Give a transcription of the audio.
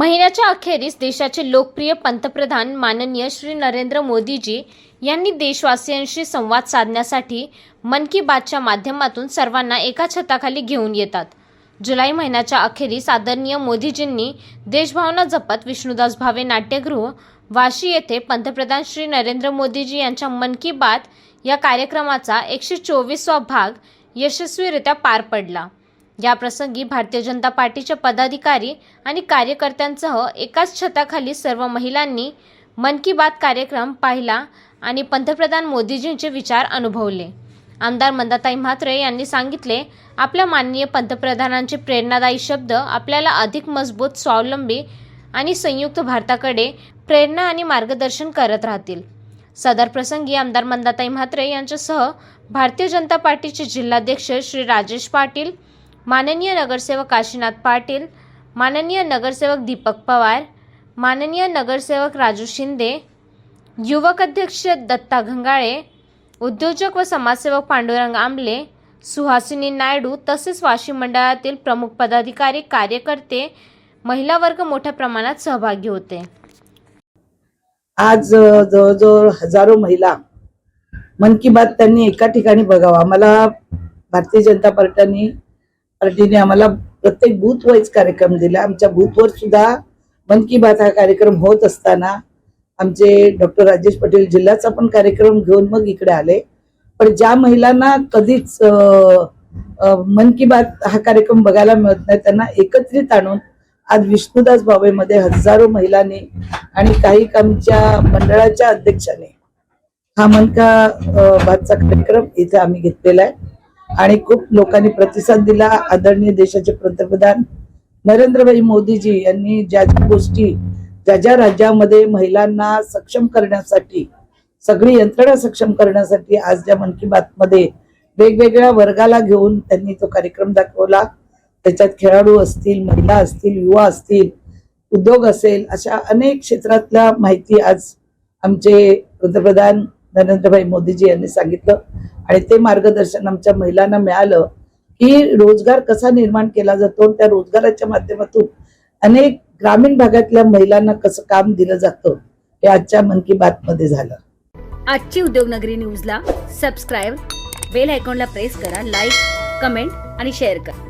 महिन्याच्या अखेरीस देशाचे लोकप्रिय पंतप्रधान माननीय श्री नरेंद्र मोदीजी यांनी देशवासियांशी संवाद साधण्यासाठी मन की बातच्या माध्यमातून सर्वांना एका छताखाली घेऊन येतात. जुलै महिन्याच्या अखेरीस आदरणीय मोदीजींनी देशभावना जपत विष्णुदास भावे नाट्यगृह वाशी येथे पंतप्रधान श्री नरेंद्र मोदीजी यांच्या मन की बात या कार्यक्रमाचा एकशे चोवीसवा भाग यशस्वीरित्या पार पडला. याप्रसंगी भारतीय जनता पार्टीचे पदाधिकारी आणि कार्यकर्त्यांसह एकाच छताखाली सर्व महिलांनी मन की बात कार्यक्रम पाहिला आणि पंतप्रधान मोदीजींचे विचार अनुभवले. आमदार मंदाताई म्हात्रे यांनी सांगितले आपल्या माननीय पंतप्रधानांचे प्रेरणादायी शब्द आपल्याला अधिक मजबूत स्वावलंबी आणि संयुक्त भारताकडे प्रेरणा आणि मार्गदर्शन करत राहतील. सदर प्रसंगी आमदार मंदाताई म्हात्रे यांच्यासह भारतीय जनता पार्टीचे जिल्हाध्यक्ष श्री राजेश पाटील माननीय नगरसेवक काशीनाथ पाटील माननीय नगरसेवक दीपक पवार माननीय नगरसेवक राजू शिंदे युवक अध्यक्ष दत्ता घंगाळे उद्योजक व समाजसेवक पांडुरंग आंबले सुहासिनी नायडू तसेच वाशिम मंडळातील प्रमुख पदाधिकारी कार्यकर्ते महिला वर्ग मोठ्या प्रमाणात सहभागी होते. आज जवळजवळ हजारो महिला मन की बात त्यांनी एका ठिकाणी बघावा. मला भारतीय जनता पार्टीने पार्टीने आम्हाला प्रत्येक बूथ वाईज कार्यक्रम दिला. आमच्या बूथवर सुद्धा मन की बात हा कार्यक्रम होत असताना आमचे डॉक्टर राजेश पटेल जिल्ह्याचा पण कार्यक्रम घेऊन मग इकडे आले. पण ज्या महिलांना कधीच मन की बात हा कार्यक्रम बघायला मिळत नाही त्यांना एकत्रित आणून आज विष्णुदास भावेमध्ये हजारो महिलांनी आणि काही आमच्या मंडळाच्या अध्यक्षाने हा मन का बातचा कार्यक्रम इथे आम्ही घेतलेला आहे. आणि खूप लोकांनी प्रतिसाद दिला. आदरणीय देशाचे पंतप्रधान नरेंद्रभाई मोदीजी यांनी ज्या ज्या गोष्टी ज्या ज्या राज्यामध्ये महिलांना सक्षम करण्यासाठी सगळी यंत्रणा सक्षम करण्यासाठी आज ज्या मन की बात मध्ये वेगवेगळ्या वर्गाला घेऊन त्यांनी तो कार्यक्रम दाखवला. त्याच्यात खेळाडू असतील महिला असतील युवा असतील उद्योग असेल अशा अनेक क्षेत्रातल्या माहिती आज आमचे पंतप्रधान नरेंद्रभाई मोदीजी यांनी सांगितलं. आणि ते मार्गदर्शन आमच्या महिलांना मिळालं की रोजगार कसा निर्माण केला जातो त्या रोजगाराच्या माध्यमातून अनेक ग्रामीण भागातल्या महिलांना कसं काम दिलं जातं हे आजच्या मन की बात मध्ये झालं. आजची उद्योगनगरी न्यूजला सबस्क्राईब बेल आयकॉनला प्रेस करा लाईक कमेंट आणि शेअर करा.